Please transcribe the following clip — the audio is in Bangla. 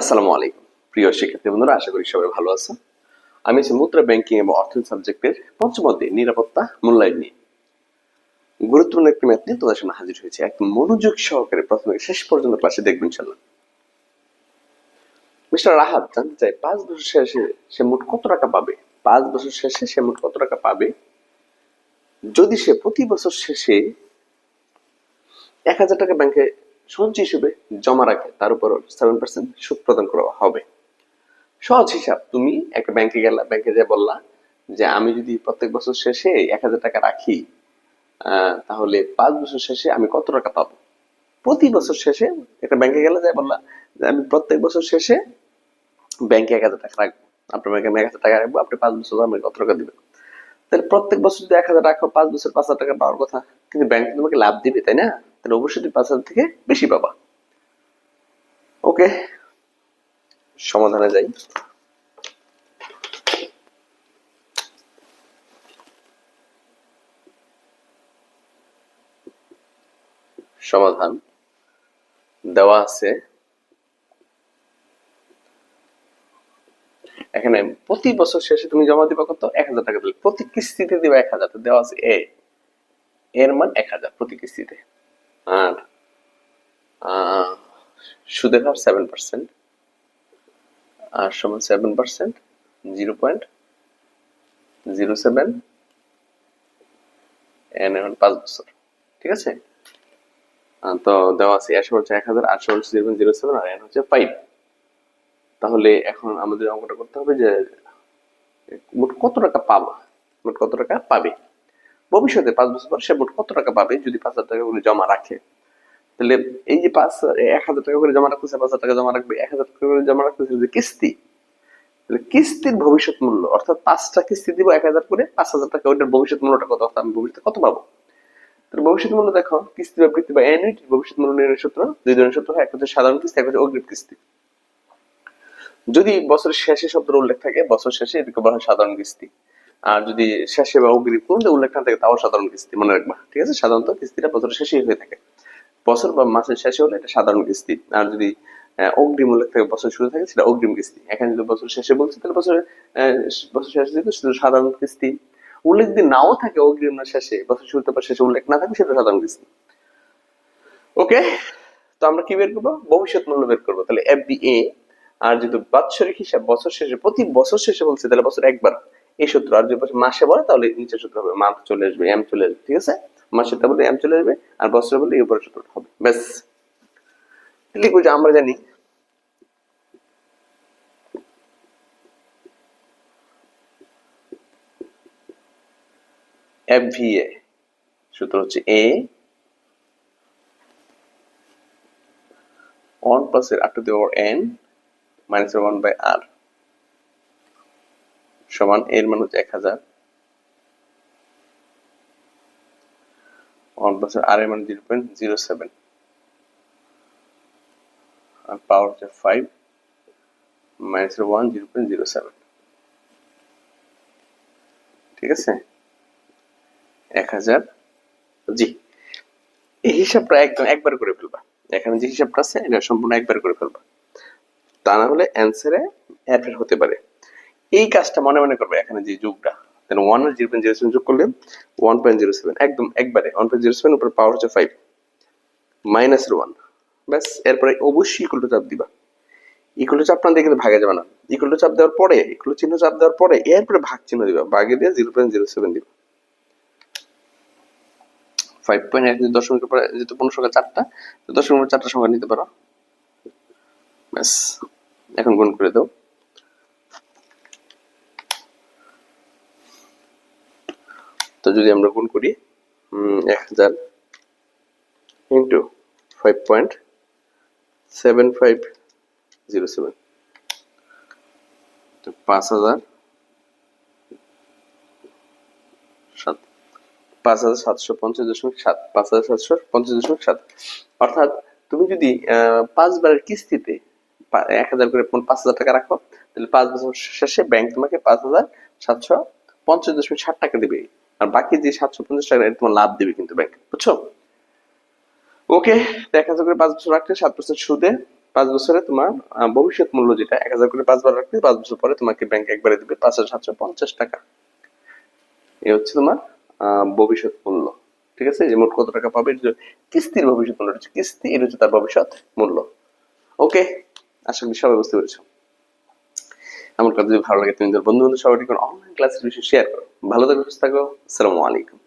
আসসালামু আলাইকুম। প্রিয় শিক্ষার্থী বন্ধুরা, আশা করি সবাই ভালো আছেন। আমি আছি মুদ্রা ব্যাংকিং এবং অর্থনীতি সাবজেক্টের পঞ্চম অধ্যায় নিরাপত্তা মূল্যায়ন নিয়ে। গুরুত্বপূর্ণ একটি ম্যাথ নিয়ে তোমাদের সামনে হাজির হয়েছে। একদম মনোযোগ সহকারে প্রথমে শেষ পর্যন্ত ক্লাসে দেখবেন ইনশাল্লাহ মিস্টার রাহাত, জানতে চাই, পাঁচ বছর শেষে সে মোট কত টাকা পাবে? পাঁচ বছর শেষে সে মোট কত টাকা পাবে? যদি সে প্রতি বছর শেষে এক হাজার টাকা ব্যাংকে সঞ্চয় হিসেবে জমা রাখে, তার উপর সেভেন পার্সেন্ট সুদ প্রদান করা হবে। সহজ হিসাব, তুমি একটা ব্যাংকে গেলা ব্যাংকে যে বললা যে, আমি যদি প্রত্যেক বছর শেষে এক হাজার টাকা রাখি তাহলে পাঁচ বছর শেষে আমি কত টাকা পাবো? প্রতি বছর শেষে একটা ব্যাংকে গেলে যে বললা যে, আমি প্রত্যেক বছর শেষে ব্যাংকে এক হাজার টাকা রাখব। আপনার ব্যাংকে আমি এক হাজার টাকা রাখব, আপনি পাঁচ বছর আমাকে কত টাকা দিবেন? তাহলে প্রত্যেক বছর যদি এক হাজার রাখো, পাঁচ বছর পাঁচ হাজার টাকা পাওয়ার কথা, কিন্তু ব্যাংক তোমাকে লাভ দিবে, তাই না? তাহলে অবশ্যই তুমি পাঁচ হাজার থেকে বেশি পাবা। ওকে, সমাধানে যাই। সমাধান দেওয়া আছে। এখানে প্রতি বছর শেষে তুমি জমা দিবা কত? এক হাজার টাকা। দিলে প্রতি কিস্তিতে দিবা এক হাজার। দেওয়া আছে এ এর মান এক হাজার প্রতি কিস্তিতে। আর সুদের হার সেভেন পার্সেন্ট আর সমান seven percent zero point zero seven N এখন পাঁচ বছর, ঠিক আছে? তো দেওয়া আছে একশো হচ্ছে এক হাজার আটশো জিরো জিরো সেভেন আর এন হচ্ছে ফাইভ তাহলে এখন আমাদের অঙ্কটা করতে হবে যে, মোট কত টাকা পাবা? মোট কত টাকা পাবে? ভবিষ্যতে পাঁচ বছর পর সে মোট কত টাকা পাবে যদি পাঁচ হাজার টাকা করে জমা রাখে? তাহলে এই যে পাঁচ, এক হাজার টাকা করে জমা রাখতেছে, পাঁচ হাজার টাকা জমা রাখবে, এক হাজার টাকা করে জমা রাখতেছে যে কিস্তি, তাহলে কিস্তির ভবিষ্যৎ মূল্য, অর্থাৎ পাঁচটা কিস্তি দিব এক হাজার করে, পাঁচ হাজার টাকা, ওইটার ভবিষ্যৎ মূল্যটা কত? অর্থাৎ আমি ভবিষ্যতে কত পাবো? তাহলে ভবিষ্যৎ মূল্য দেখো, কিস্তি বা বৃত্তি বা অ্যানুইটি ভবিষ্যৎ মূল্য নির্ণয় সূত্র, দুই ধরনের সূত্র হয়, একটা হচ্ছে সাধারণ কিস্তি এক হচ্ছে অগ্রিম কিস্তি। যদি বছরের শেষে শব্দের উল্লেখ থাকে, বছর শেষে এটাকে বলা হয় সাধারণ কিস্তি। আর যদি শেষে বা অগ্রিম কোন উল্লেখ না থাকে, তাও সাধারণ কিস্তি মনে রাখবা, ঠিক আছে? সাধারণত কিস্তিটা বছরের শেষেই হয়ে থাকে। বছর বা মাসের শেষে হলে এটা সাধারণ কিস্তি। আর যদি অগ্রিম উল্লেখ থাকে বছর শুরু থাকে, সেটা অগ্রিম কিস্তি। এখানে যদি বছর শেষে বলছি, তাহলে বছরের বছর শেষে যদি শুধু সাধারণ কিস্তি। উল্লেখ যদি নাও থাকে অগ্রিম না শেষে, বছর শুরুতে বা শেষে উল্লেখ না থাকে, সেটা সাধারণ কিস্তি। ওকে? তো আমরা কি বের করব? ভবিষ্যৎ মূল্য বের করব। তাহলে এফ আর যদি বাৎসরিক হিসাব, বছর শেষে, প্রতি বছর শেষে বলছে, তাহলে বছর একবার। এই সূত্র আর যদি মাসে বলে, তাহলে নিচের সূত্র হবে মান্থ চলে আসবে, এম চলে আসবে, ঠিক আছে? মাসের তা বলে এম চলে আসবে, আর বছরে বলে এই উপরের সূত্রটা হবে, ব্যাস। লিখব যে আমরা জানি। এফ ভি এ সূত্র হচ্ছে এ ওয়ান প্লাস এর R to the power N minus one by R সমান এর মান হচ্ছে এক হাজার। ওয়ান প্লাস আর এর মান জিরো পয়েন্ট জিরো সেভেন। আর পাওয়ার হচ্ছে five minus one zero point zero seven. ঠিক আছে? এক হাজার। জি, এই হিসাবটা একদম একবার করে ফেলবা। এখানে যে হিসাবটা আছে, এটা সম্পূর্ণ একবার করে ফেলবা। তা না হলে অ্যান্সারে অ্যাডেড হতে পারে। এই কাজটা মনে মনে করবে এখানে যে যুগটা। ওয়ান আর জিরো পয়েন্ট জিরো সেভেন যোগ করলে ওয়ান পয়েন্ট জিরো সেভেন একদম একবারে ওয়ান পয়েন্ট জিরো সেভেন উপর পাওয়ার হচ্ছে ফাইভ ওয়ান ব্যাস, এরপরে অবশ্যই ইকুয়াল টু চাপ দিবা। ইকুয়াল টু চাপ না ভাগে যাবে না। ইকুয়াল টু চাপ দেওয়ার পরে ইকুয়াল চিহ্ন চাপ দেওয়ার পরে, এরপরে ভাগ চিহ্ন দিবা, ভাগে দিয়ে জিরো পয়েন্ট জিরো সেভেন দিবা। ফাইভ পয়েন্ট এক পরে, যেহেতু পনেরো সংখ্যা চারটা, তো দশমিকের চারটা সংখ্যা নিতে পারো। ব্যাস, এখন গুণ করে দাও। তো যদি আমরা গুণ করি এক হাজার into five point seven five zero seven তো পাঁচ হাজার সাত, পাঁচ হাজার সাতশো পঞ্চাশ দশমিক সাত, পাঁচ হাজার সাতশো পঞ্চাশ দশমিক সাত। অর্থাৎ তুমি যদি পাঁচবারের কিস্তিতে এক হাজার করে পাঁচ হাজার টাকা রাখো, তাহলে পাঁচ বছর শেষে ব্যাংক তোমাকে পাঁচ হাজার সাতশো পঞ্চাশ দশমিক ষাট টাকা দেবে। আর বাকি যে সাতশো পঞ্চাশ টাকা, এটা তোমার লাভ দেবে কিন্তু ব্যাংক বুঝছ? ওকে এক হাজার করে পাঁচ বছর রাখলে সাত পার্সেন্ট সুদে, পাঁচ বছরে তোমার ভবিষ্যৎ মূল্য যেটা, এক হাজার করে পাঁচ পাঁচবার রাখবে পাঁচ বছর পরে তোমাকে ব্যাংক একবারে দিবে পাঁচ হাজার সাতশো পঞ্চাশ টাকা। এই হচ্ছে তোমার ভবিষ্যৎ মূল্য, ঠিক আছে? যে মোট কত টাকা পাবে? কিস্তির ভবিষ্যৎ মূল্য হচ্ছে কিস্তি, এটা হচ্ছে তার ভবিষ্যৎ মূল্য। ওকে আশা করি সবাই বুঝতে পেরেছ। আমার কথা যদি ভালো লাগে, তুমি বন্ধু বান্ধব সবাই অনলাইন ক্লাসের বিষয়ে শেয়ার করো। ভালো থাকো, সুস্থ থাকো। আসসালামু আলাইকুম।